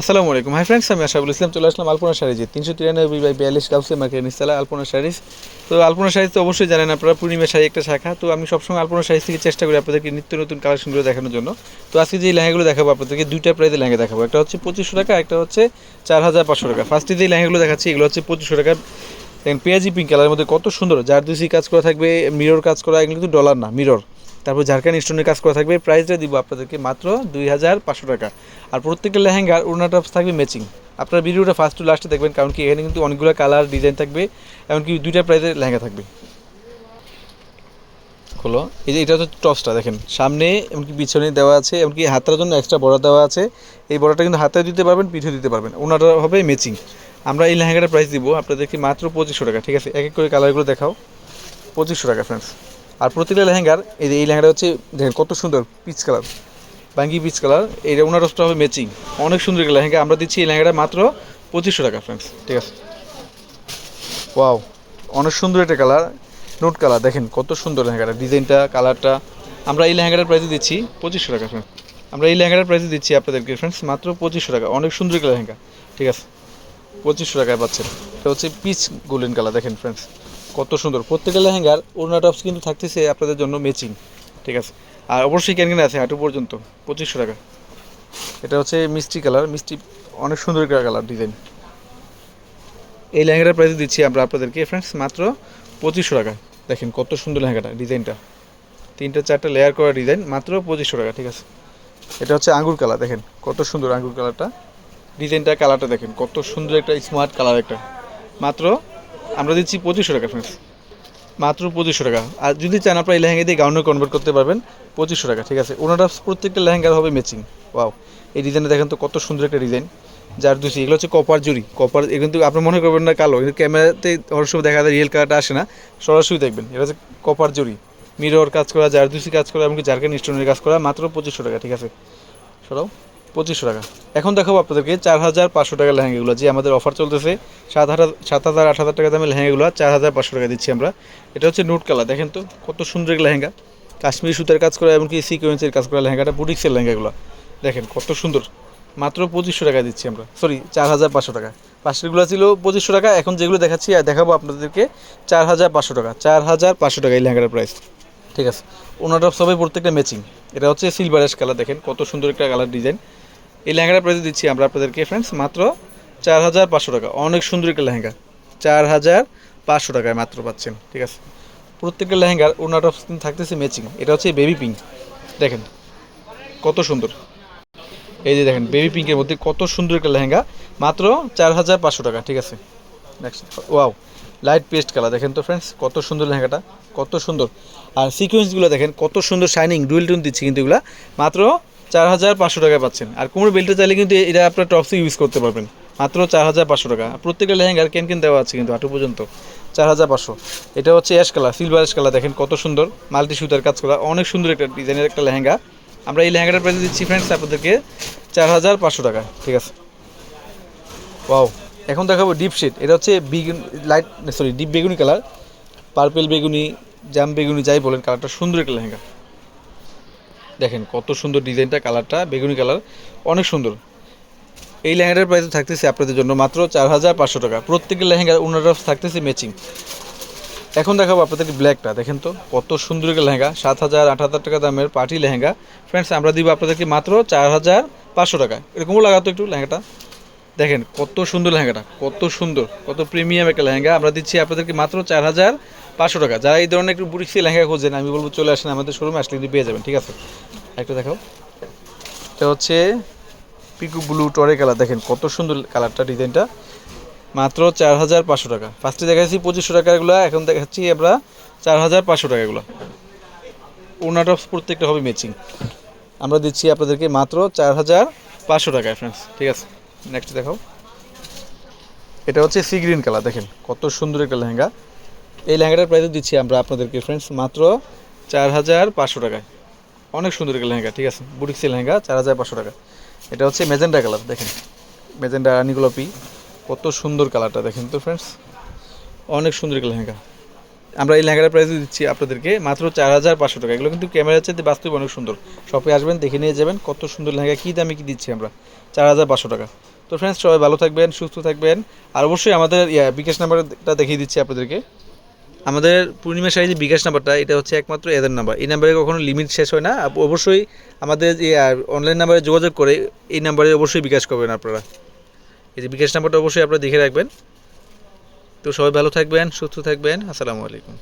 আসসালামু আলাইকুম। Hi friends আমি আশাবুল ইসলাম, চলে আসলাম আলপনা শাড়িজে তিনশো তিরানব্বই বাই বিয়াল্লিশ কাউসে মার্কেট নিস্তালা আলপনা শাড়িজ তো আলপনা শাড়িজ তো অবশ্যই জানেন আপনারা, পূর্ণিমা শাড়ি একটা শাখা। তো আমি সবসময় আলপনা শাড়িজ থেকে চেষ্টা করি আপনাদেরকে নিত্য নতুন কালেকশনগুলো দেখানোর জন্য। তো আজকে যে লেহেঙ্গাগুলো দেখাবো, আপনাদেরকে দুইটা প্রাইজে লেহেঙ্গা দেখাবো। একটা হচ্ছে পঁচিশশো টাকা, একটা হচ্ছে চার হাজার পাঁচশো টাকা। ফার্স্টে যে লেহেঙ্গাগুলো দেখাচ্ছি, এগুলো হচ্ছে পঁচিশশো টাকা। দেখেন পেঁয়াজি পিঙ্ক কালারের মধ্যে কত সুন্দর, জারদুসি কাজ করা থাকবে মিরর কাজ করা, এগুলো কিন্তু ডলার না মিরর তারপর ঝাড়খান্ড স্টোনের কাজ করা থাকবে। প্রাইসটা দিব আপনাদেরকে মাত্র দুই হাজার পাঁচশো টাকা। আর প্রত্যেকটা লেহেঙ্গার ওড়নাটা থাকবে ম্যাচিং আপনার ভিডিওটা ফার্স্ট টু লাস্টে দেখবেন, কারণ কি এখানে কিন্তু অনেকগুলো কালার ডিজাইন থাকবে, এমনকি দুইটা প্রাইসের লেহেঙ্গা থাকবে। হলো এই যে এটা হচ্ছে টপসটা দেখেন। সামনে এমনকি পিছনে দেওয়া আছে, এমনকি হাতের জন্য এক্সট্রা বড় দেওয়া আছে। এই বড়টা কিন্তু হাতে দিতে পারবেন, পিঠে দিতে পারবেন। ওনাটা হবে ম্যাচিং আমরা এই লেহেঙ্গাটার প্রাইস দিব আপনাদেরকে মাত্র পঁচিশশো টাকা, ঠিক আছে? এক এক করে কালারগুলো দেখাও। পঁচিশশো টাকা ফ্রেন্ডস আর প্রতিটা লেহেঙ্গার, এই যে এই লেহেঙ্গাটা হচ্ছে, দেখেন কত সুন্দর পিচ কালার, বাঙ্গি পিচ কালার এই ওনার হবে ম্যাচিং। অনেক সুন্দর একটা লেহেঙ্গা, আমরা দিচ্ছি এই লেহেঙ্গাটা মাত্র পঁচিশশো টাকা ফ্রেন্ডস ঠিক আছে? ওয়াও অনেক সুন্দর একটা কালার, নোট কালার, দেখেন কত সুন্দর লেহেঙ্গাটা, ডিজাইনটা, কালারটা, আমরা এই লেহেঙ্গাটার প্রাইসে দিচ্ছি পঁচিশশো টাকা ফ্রেন্ডস আমরা এই লেহেঙ্গাটার প্রাইসে দিচ্ছি আপনাদেরকে ফ্রেন্ডস মাত্র পঁচিশশো টাকা, অনেক সুন্দর একটা লেহেঙ্গা, ঠিক আছে? পঁচিশশো টাকায় পাচ্ছেন, এটা হচ্ছে পিচ গোল্ডেন কালার দেখেন ফ্রেন্ডস কত সুন্দর। প্রত্যেকটা লেহেঙ্গার ওড়না টপস কিন্তু থাকতেছে আপনাদের জন্য ম্যাচিং ঠিক আছে? আর অবশ্যই ক্যান ক্যান আছে হাঁটু পর্যন্ত, পঁচিশশো টাকা। এটা হচ্ছে মিষ্টি কালার, মিষ্টি, অনেক সুন্দর কালার ডিজাইন এই লেহেঙ্গাটার প্রাইস দিচ্ছি আমরা আপনাদেরকে ফ্রেন্ডস মাত্র পঁচিশশো টাকা। দেখেন কত সুন্দর লেহেঙ্গাটা ডিজাইনটা তিনটা, চারটা লেয়ার করা ডিজাইন মাত্র পঁচিশশো টাকা, ঠিক আছে? এটা হচ্ছে আঙ্গুর কালার, দেখেন কত সুন্দর আঙ্গুর কালারটা। ডিজাইনটা কালারটা দেখেন কত সুন্দর একটা স্মার্ট কালার একটা। মাত্র আমরা দিচ্ছি পঁচিশশো টাকা ফ্রেন্ডস মাত্র পঁচিশশো টাকা। আর যদি চান আপনারা এই লেহেঙ্গা দিয়ে গাউনে কনভার্ট করতে পারবেন, পঁচিশশো টাকা, ঠিক আছে? ওনারা প্রত্যেকটা লেহেঙ্গার হবে ম্যাচিং ওয়াও এই ডিজাইনটা দেখেন তো কত সুন্দর একটা ডিজাইন যার দুসি এগুলো হচ্ছে কপার জুরি কপার এগুলো কিন্তু আপনি মনে করবেন না কালো। কিন্তু ক্যামেরাতে অনেক সময় দেখা যায় রিয়েল কালারটা আসে না। সরাসরি দেখবেন, এটা হচ্ছে কপার জুরি মিরর কাজ করা, জারদুসি কাজ করা, এমনকি জারকান স্টোনের কাজ করা, মাত্র পঁচিশশো টাকা, ঠিক আছে? সরাও। পঁচিশশো টাকা। এখন দেখাবো আপনাদেরকে চার হাজার পাঁচশো টাকার লেহেঙ্গাগুলো। যে আমাদের অফার চলতেছে। সাত হাজার সাত হাজার আট হাজার টাকা দামের লেহেঙ্গাগুলো চার হাজার পাঁচশো টাকা দিচ্ছি আমরা। এটা হচ্ছে নোট কালার দেখেন তো, কত সুন্দর লেহেঙ্গা। কাশ্মীরি সুতার কাজ করা এমনকি সিকোয়েন্সের কাজ করা লেহেঙ্গাটা, বুটিক্সের লেহেঙ্গাগুলো। দেখেন কত সুন্দর। মাত্র পঁচিশশো টাকা দিচ্ছি আমরা। সরি চার হাজার পাঁচশো টাকা। পাশেরগুলো ছিল পঁচিশশো টাকা, এখন যেগুলো দেখাচ্ছি আর দেখাবো আপনাদেরকে চার হাজার পাঁচশো টাকা। চার হাজার পাঁচশো টাকা এই লেহেঙ্গাটার প্রাইস ঠিক আছে। ওনাটা সবাই প্রত্যেকটা ম্যাচিং এটা হচ্ছে সিলভার অ্যাশ কালার দেখেন কত সুন্দর একটা কালার ডিজাইন এই লেহেঙ্গাটা প্রাইস দিচ্ছি আমরা আপনাদেরকে ফ্রেন্ডস মাত্র চার হাজার পাঁচশো টাকা। অনেক সুন্দর একটা লেহেঙ্গা। চার হাজার পাঁচশো টাকায় মাত্র পাচ্ছেন, ঠিক আছে? প্রত্যেকটা লেহেঙ্গার ওনাটা থাকতেছে ম্যাচিং এটা হচ্ছে বেবি পিঙ্ক দেখেন, কত সুন্দর। এই যে দেখেন বেবি পিঙ্কের মধ্যে কত সুন্দর একটা লেহেঙ্গা। মাত্র চার হাজার পাঁচশো টাকা, ঠিক আছে? Next wow light paste colour দেখেন তো ফ্রেন্ডস কত সুন্দর লেহেঙ্গাটা, কত সুন্দর। আর সিকোয়েন্সগুলো দেখেন, কত সুন্দর শাইনিং ডুয়েল টুন দিচ্ছি কিন্তু এগুলো। মাত্র চার হাজার পাঁচশো টাকায় পাচ্ছেন। আর কোমর বেল্টে চাইলে কিন্তু এটা আপনার টপসে ইউজ করতে পারবেন। মাত্র চার হাজার পাঁচশো টাকা। প্রত্যেকটা লেহেঙ্গার কেন কেন দেওয়া আছে কিন্তু হাঁটু পর্যন্ত। চার হাজার পাঁচশো। এটা হচ্ছে ash colour silver ash colour দেখেন কত সুন্দর মাল্টি সুতার কাজ করা। অনেক সুন্দর একটা ডিজাইনের একটা লেহেঙ্গা। আমরা এই লেহেঙ্গাটার প্রাইস দিচ্ছি ফ্রেন্ডস আপনাদেরকে চার হাজার পাঁচশো টাকা। ঠিক আছে? ওয়াও এখন দেখাবো ডিপ শেড এটা হচ্ছে বিগুন লাইট সরি ডিপ বেগুনি কালার পার্পেল বেগুনি জাম বেগুনি, যাই বলেন কালারটা সুন্দর একটা লেহেঙ্গা। দেখেন কত সুন্দর ডিজাইনটা, কালারটা, বেগুনি কালার, অনেক সুন্দর। এই লেহেঙ্গাটার প্রাইস থাকতেছে আপনাদের জন্য মাত্র চার হাজার পাঁচশো টাকা। প্রত্যেকের লেহেঙ্গার ওনারা থাকতেছে ম্যাচিং এখন দেখাবো আপনাদের ব্ল্যাকটা দেখেন তো, কত সুন্দর একটা লেহেঙ্গা, সাত হাজার, আট হাজার টাকা দামের পার্টি লেহেঙ্গা। ফ্রেন্ডস আমরা দিব আপনাদেরকে মাত্র চার হাজার পাঁচশো টাকা। এরকমও লাগাতো একটু লেহেঙ্গাটা। দেখেন কত সুন্দর লেহেঙ্গাটা, কত সুন্দর, কত প্রিমিয়াম একটা লেহেঙ্গা। আমরা দিচ্ছি আপনাদেরকে মাত্র চার হাজার পাঁচশো টাকা। যারা এই ধরনের একটু বুড়িক্সি লেহেঙ্গা খোঁজেন, আমি বলব চলে আসেন আমাদের শোরুমে আসলে কিন্তু পেয়ে যাবেন, ঠিক আছে? একটু দেখাও। এটা হচ্ছে পিকু ব্লু টরে কালার, দেখেন কত সুন্দর কালারটা, ডিজাইনটা। মাত্র চার হাজার পাঁচশো টাকা। ফার্স্টে দেখাচ্ছি পঁচিশশো টাকাগুলো এখন দেখাচ্ছি আমরা চার হাজার পাঁচশো টাকাগুলো ওনাটা প্রত্যেকটা হবে ম্যাচিং আমরা দিচ্ছি আপনাদেরকে মাত্র চার হাজার পাঁচশো টাকায় ফ্রেন্ডস ঠিক আছে? নেক্সট দেখাও। এটা হচ্ছে সি গ্রিন কালার, দেখেন কত সুন্দর একটা লেহেঙ্গা। এই লেহেঙ্গাটার প্রাইস দিচ্ছি আমরা আপনাদেরকে ফ্রেন্ডস মাত্র চার হাজার পাঁচশো টাকায়। অনেক সুন্দর একটা লেহেঙ্গা, ঠিক আছে? বুটিক্সি লেহেঙ্গা, চার হাজার পাঁচশো টাকা। এটা হচ্ছে মেজেন্ডা কালার দেখেন। মেজেন্ডা রানি গোলাপি কত সুন্দর কালারটা দেখেন তো ফ্রেন্ডস অনেক সুন্দর একটা লেহেঙ্গা। আমরা এই লেহেঙ্গাটার প্রাইস দিচ্ছি আপনাদেরকে মাত্র চার হাজার পাঁচশো টাকা। এগুলো কিন্তু ক্যামেরা চাইতে বাস্তবে অনেক সুন্দর। শপে আসবেন, দেখে নিয়ে যাবেন কত সুন্দর লেহেঙ্গা, কী দামে কী দিচ্ছি আমরা। চার হাজার পাঁচশো টাকা। তো ফ্রেন্ডস সবাই ভালো থাকবেন, সুস্থ থাকবেন। আর অবশ্যই আমাদের, ইয়া, বিকাশ নাম্বারটা দেখিয়ে দিচ্ছি আপনাদেরকে। আমাদের পূর্ণিমা শাড়ি যে বিকাশ নাম্বারটা, এটা হচ্ছে একমাত্র এদের নাম্বার। এই নাম্বারে কখনো লিমিট শেষ হয় না। অবশ্যই আমাদের যে অনলাইন নাম্বারে যোগাযোগ করে এই নাম্বারে অবশ্যই বিকাশ করবেন আপনারা। এই যে বিকাশ নাম্বারটা অবশ্যই আপনারা দেখে রাখবেন। তো সবাই ভালো থাকবেন, সুস্থ থাকবেন। আসসালামু আলাইকুম।